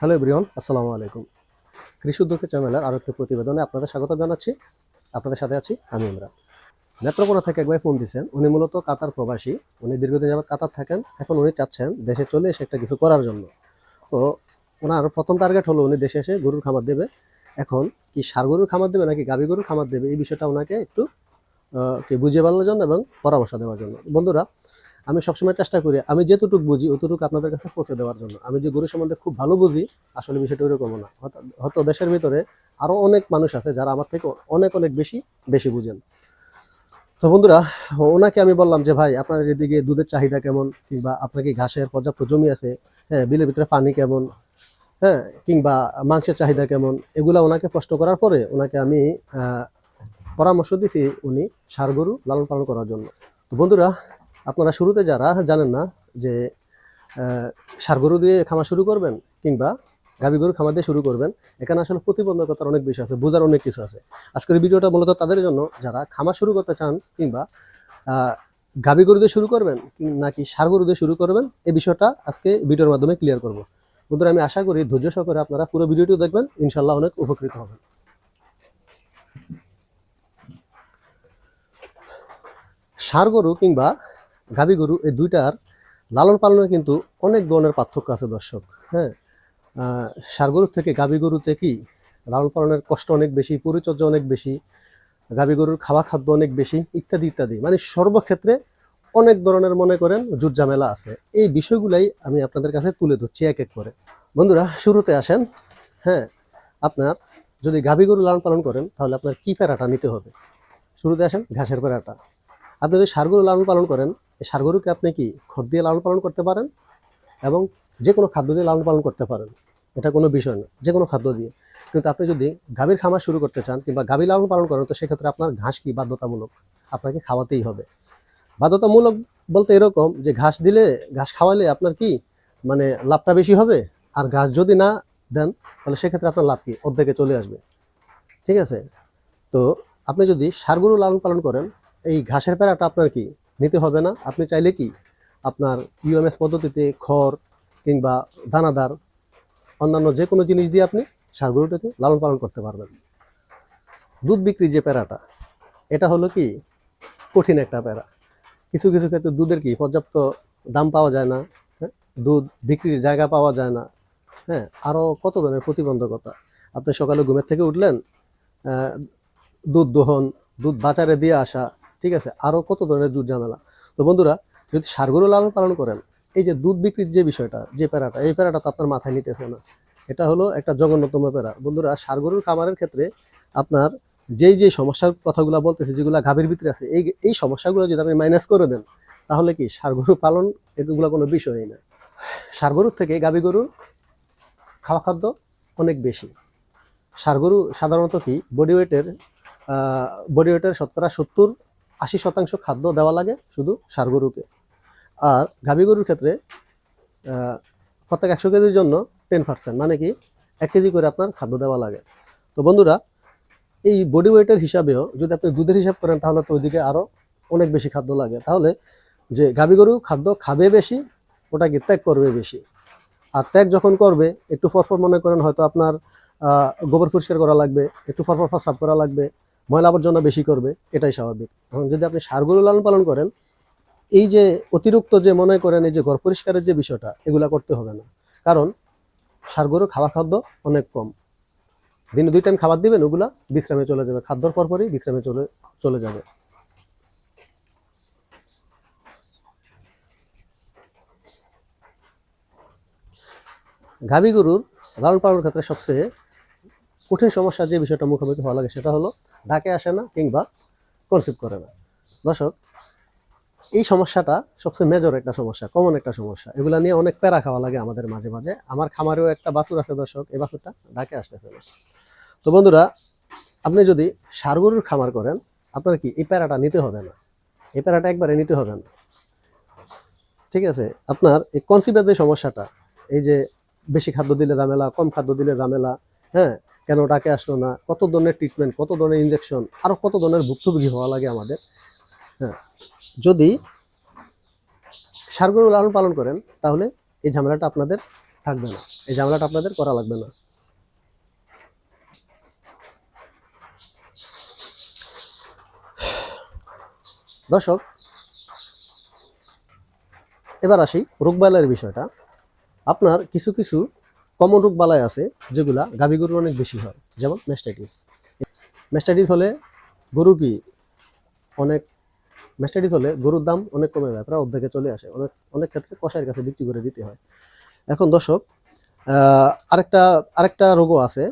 Hello everyone, আসসালামু আলাইকুম। কৃষি উদ্যোগ চ্যানেলের আরও একটি প্রতিবেদনে আপনাদের স্বাগত জানাচ্ছি। আপনাদের সাথে আছি আমি ইমরান। নেত্রকোনা থেকে একবার ফোন দিয়েছেন উনি মূলত কাতার প্রবাসী, উনি দীর্ঘদিন যাবত কাতার থাকেন, এখন উনি চাচ্ছেন দেশে চলে এসে একটা কিছু করার জন্য। তো ওনার প্রথম টার্গেট হলো উনি দেশে এসে গরুর খামার দেবে। এখন কি সার গরুর খামার দেবে নাকি গাভী গরুর খামার দেবে, এই বিষয়টা ওনাকে একটু বুঝিয়ে বলার জন্য এবং পরামর্শ দেওয়ার জন্য। বন্ধুরা আমি সবসময় চেষ্টা করি, আমি যেতটুকু বুঝি অতটুকু আপনাদের কাছে পৌঁছে দেওয়ার জন্য। আমি যে গরু সম্বন্ধে খুব ভালো বুঝি, আসলে বিষয়টা ওরকম না। হয়তো- দেশের ভিতরে আরও অনেক মানুষ আছে যারা আমার থেকে অনেক অনেক বেশি বেশি বুঝেন। তো বন্ধুরা, ওনাকে আমি বললাম যে, ভাই, আপনার এদিকে দুধের চাহিদা কেমন? কিংবা আপনার কি ঘাসের পর্যাপ্ত জমি আছে? হ্যাঁ বিলের ভিতরে পানি কেমন? হ্যাঁ কিংবা মাংসের চাহিদা কেমন? এগুলা ওনাকে প্রশ্ন করার পরে ওনাকে আমি পরামর্শ দিছি উনি ষাড় গরু লালন পালন করার জন্য। তো বন্ধুরা আপনারা শুরুতে যারা জানেন না যে গরু দিয়ে খামার শুরু করবেন কিংবা গাভী গরু খামার দিয়ে শুরু করবেন, এখানে আসলে প্রতিবন্ধকতার অনেক বিষয় আছে, বোঝার অনেক কিছু আছে। আজকের ভিডিওটা মূলত তাদের জন্য, যারা খামার শুরু করতে চান কিংবা গাভী গরু দিয়ে শুরু করবেন নাকি গরু দিয়ে শুরু করবেন এই বিষয়টা আজকে ভিডিওর মাধ্যমে ক্লিয়ার করব। বন্ধুরা, আমি আশা করি ধৈর্য সহকারে আপনারা পুরো ভিডিওটিও দেখবেন ইনশাল্লাহ অনেক উপকৃত হবেন। গরু কিংবা গাভী গরু এই দুইটার লালন পালনে কিন্তু অনেক ধরনের পার্থক্য আছে দর্শক হ্যাঁ? আহ, ষাড় গরুর থেকে গাভী গরুতে কি লালন পালনের কষ্ট অনেক বেশি পরিচর্যা অনেক বেশি গাভী গরুর খাওয়া খাদ্য অনেক বেশি ইত্যাদি ইত্যাদি। মানে সর্বক্ষেত্রে অনেক ধরনের মনে করেন জুট ঝামেলা আছে। এই বিষয়গুলাই আমি আপনাদের কাছে তুলে ধরছি এক এক করে। বন্ধুরা শুরুতে আসেন হ্যাঁ? আপনার যদি গাভী গরু লালন পালন করেন তাহলে আপনার কি প্যারাটা নিতে হবে? শুরুতে আসেন ঘাসের প্যারাটা। আপনি যদি ষাড় গরু লালন পালন করেন, এই ষাড় গরুকে আপনি কি খড় দিয়ে লালন পালন করতে পারেন? এবং যে কোনো খাদ্য দিয়ে লালন পালন করতে পারেন। এটা কোনো বিষয় না যে কোনো খাদ্য দিয়ে। কিন্তু আপনি যদি গাভীর খামার শুরু করতে চান কিংবা গাভী লালন পালন করেন, তো সেক্ষেত্রে আপনার ঘাস কি বাধ্যতামূলক? আপনাকে খাওয়াতেই হবে। বাধ্যতামূলক বলতে এরকম যে ঘাস দিলে, ঘাস খাওয়ালে আপনার কি মানে লাভটা বেশি হবে? আর ঘাস যদি না দেন, তাহলে সেক্ষেত্রে আপনার লাভ কি? অর্ধেকে চলে আসবে। ঠিক আছে? তো আপনি যদি সার গরু লালন পালন করেন এই ঘাসের প্যারাটা আপনার কি? নিতে হবে না? আপনি চাইলে কি? আপনার ইউএমএস পদ্ধতিতে খড় কিংবা দানাদার, অন্যান্য যে কোনো জিনিস দিয়ে আপনি ষাঁড় গরুটাকে লালন পালন করতে পারবেন। দুধ বিক্রি যে প্যারাটা এটা হলো কি? কঠিন একটা প্যারা কিছু কিছু ক্ষেত্রে দুধের কি? পর্যাপ্ত দাম পাওয়া যায় না হ্যাঁ? দুধ বিক্রির জায়গা পাওয়া যায় না হ্যাঁ? আরও কত ধরনের প্রতিবন্ধকতা? আপনি সকালে ঘুমের থেকে উঠলেন দুধ দোহন, দুধ বাজারে দিয়ে আসা ঠিক আছে? আরও কত ধরনের দুধ ঝামেলা? তো বন্ধুরা, যদি সারগরু লালন পালন করেন, এই যে দুধ বিক্রির যে বিষয়টা, যে প্যারাটা, এই প্যারাটা তো আপনার মাথায় নিতেছে না। এটা হলো একটা জঘন্যতম প্যারা। বন্ধুরা সারগরুর খামারের ক্ষেত্রে আপনার যেই যে সমস্যার কথাগুলো বলতেছে, যেগুলো গাভীর ভিতরে আছে, এই এই সমস্যাগুলো যদি আপনি মাইনাস করে দেন, তাহলে কি সারগরু পালন এগুলো কোনো বিষয়ই না। সারগরুর থেকে গাভী গরুর খাওয়া খাদ্য অনেক বেশি। সারগরু সাধারণত কি বডি ওয়েটের বডি ওয়েটের শতকরা সত্তর আশি শতাংশ খাদ্য দেওয়া লাগে শুধু ষাড় গরুকে আর গাভী গরুর ক্ষেত্রে প্রত্যেক একশো কেজির জন্য টেন পার্সেন্ট মানে কি, এক কেজি করে আপনার খাদ্য দেওয়া লাগে। তো বন্ধুরা, এই বডি ওয়েটের হিসাবেও যদি আপনি দুধের হিসাব করেন, তাহলে তো ওইদিকে আরও অনেক বেশি খাদ্য লাগে। তাহলে যে গাভী গরু খাদ্য খাবে বেশি, ওটা কি ত্যাগ করবে বেশি? আর ত্যাগ যখন করবে, একটু পরপর মনে করেন হয়তো আপনার গোবর পরিষ্কার করা লাগবে, একটু পরপর সাফ করা লাগবে ময়লা আবর্জনা বেশি করবে, এটাই স্বাভাবিক। এখন যদি আপনি সার গরু লালন পালন করেন, এই যে অতিরিক্ত যে মনে করেন, এই যে ঘর পরিষ্কারের যে বিষয়টা, এগুলা করতে হবে না। কারণ সার গরু খাওয়া খাদ্য অনেক কম। দিনে দুই টাইম খাবার দিবেন, ওগুলা বিশ্রামে চলে যাবে। খাদ্যর পরপরই বিশ্রামে চলে চলে যাবে। গাভী গরুর লালন পালনের ক্ষেত্রে সবচেয়ে কঠিন সমস্যা যে বিষয়টা মুখোমুখি হওয়া লাগে সেটা হলো ডাকে আসে না কিংবা কনসিভ করে না। দর্শক, এই সমস্যাটা সবচেয়ে মেজর একটা সমস্যা কমন একটা সমস্যা। এগুলা নিয়ে অনেক প্যারা খাওয়া লাগে আমাদের মাঝে মাঝে। আমার খামারেও একটা বাছুর আছে দর্শক, এই বাছুরটা ডাকে আসতেছে না। তো বন্ধুরা, আপনি যদি ষাড় গরুর খামার করেন, আপনার কি এই প্যারাটা নিতে হবে না? এই প্যারাটা একবারে নিতে হবে না। ঠিক আছে, আপনার এই কনসিভের যে সমস্যাটা, এই যে বেশি খাদ্য দিলে ঝামেলা, কম খাদ্য দিলে ঝামেলা হ্যাঁ কেন ডাকে আসলো না? কত ধরনের ট্রিটমেন্ট কত ধরনের ইঞ্জেকশন আরও কত ধরনের ভুক্তভোগী হওয়া লাগে আমাদের? হ্যাঁ। যদি সারগরু লালন পালন করেন, তাহলে এই ঝামেলাটা আপনাদের থাকবে না। এই ঝামেলাটা আপনাদের করা লাগবে না। দর্শক, এবার আসি রোগবালাইয়ের বিষয়টা। আপনার কিছু কিছু কমন রোগবালাই আছে, যেগুলা গাভী গরুর অনেক বেশি হয়, যেমন ম্যাস্টাইটিস ম্যাস্টাইটিস হলে গরু কি অনেক ম্যাস্টাইটিস হলে গরুর দাম অনেক কমে যায়, প্রায় অর্ধেকে চলে আসে। অনেক অনেক ক্ষেত্রে কষাইয়ের কাছে বিক্রি করে দিতে হয়। এখন দর্শক আরেকটা আরেকটা রোগও আছে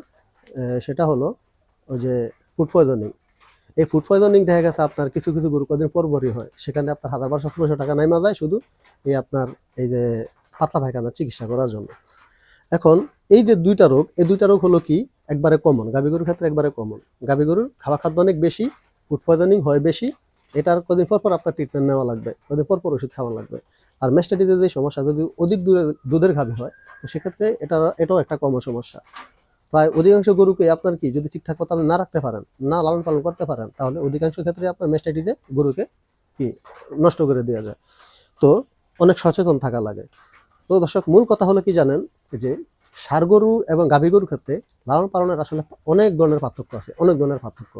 সেটা হলো ওই যে ফুড পয়জনিং এই ফুড পয়জনিং দেখা গেছে আপনার কিছু কিছু গরু কদিন পরপরই হয়, সেখানে আপনার হাজার বারোশো, পনেরোশো টাকা নাইমা যায় শুধু এই আপনার এই যে পাতলা পায়খানার চিকিৎসা করার জন্য। এখন এই যে দুইটা রোগ, এই দুইটা রোগ হলো কি? একবারে কমন গাভী গরুর ক্ষেত্রে একবারে কমন গাভী গরুর খাওয়া খাদ্য অনেক বেশি ফুড পয়জনিং হয় বেশি। এটার কদিন পর পর আপনার ট্রিটমেন্ট নেওয়া লাগবে, কদিন পর পর ওষুধ খাওয়া লাগবে। আর মেস্টাডিতে যে সমস্যা, যদি অধিক দূরের দুধের গাভী হয়, তো সেক্ষেত্রে এটা, এটাও একটা কমন সমস্যা। প্রায় অধিকাংশ গরুকে আপনার কি, যদি ঠিকঠাক মতো না রাখতে পারেন, না লালন পালন করতে পারেন, তাহলে অধিকাংশ ক্ষেত্রে আপনার মেস্টাডিতে গরুকে কি, নষ্ট করে দেওয়া যায়। তো অনেক সচেতন থাকা লাগে। তো দর্শক, মূল কথা হলো কি জানেন? যে ষাড় গরু এবং গাভী গরুর ক্ষেত্রে লালন পালনের আসলে অনেক ধরনের পার্থক্য আছে, অনেক ধরনের পার্থক্য।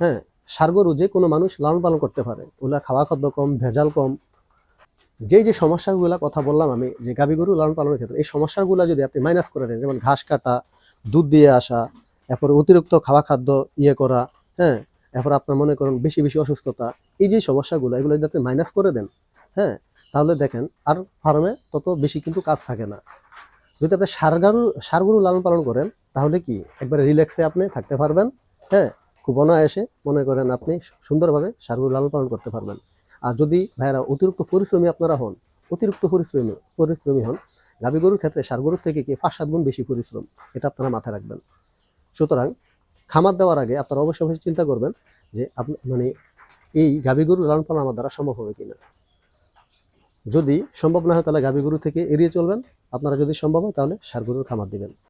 হ্যাঁ ষাড় গরু যে কোনো মানুষ লালন পালন করতে পারে। ওগুলা খাওয়া খাদ্য কম, ভেজাল কম। যেই যে সমস্যাগুলো কথা বললাম আমি, যে গাভী গরু লালন পালনের ক্ষেত্রে, এই সমস্যাগুলো যদি আপনি মাইনাস করে দেন, যেমন ঘাস কাটা, দুধ দিয়ে আসা, এরপর অতিরিক্ত খাওয়া খাদ্য ইয়ে করা হ্যাঁ এরপর আপনার মনে করেন বেশি বেশি অসুস্থতা, এই যে সমস্যাগুলো, এগুলো যদি আপনি মাইনাস করে দেন হ্যাঁ তাহলে দেখেন, আর ফার্মে তত বেশি কিন্তু কাজ থাকে না। যদি আপনি সারগারু, সারগরু লালন পালন করেন, তাহলে কি একবারে রিল্যাক্সে আপনি থাকতে পারবেন? হ্যাঁ খুব অনায়াসে মনে করেন আপনি সুন্দরভাবে সারগরু লালন পালন করতে পারবেন। আর যদি ভাইয়েরা অতিরিক্ত পরিশ্রমী আপনারা হন, অতিরিক্ত পরিশ্রমী পরিশ্রমী হন, গাভী গরুর ক্ষেত্রে সার গরুর থেকে কি পাঁচ সাত গুণ বেশি পরিশ্রম, এটা আপনারা মাথায় রাখবেন। সুতরাং খামার দেওয়ার আগে আপনারা অবশ্যই অবশ্যই চিন্তা করবেন যে আপনি মানে এই গাভী গরু লালন পালন আমার দ্বারা সম্ভব হবে কিনা। যদি সম্ভব না হয় তাহলে গাভী গরু থেকে এড়িয়ে চলবেন। আপনারা যদি সম্ভব হয় তাহলে সার গরুর খামার দিবেন।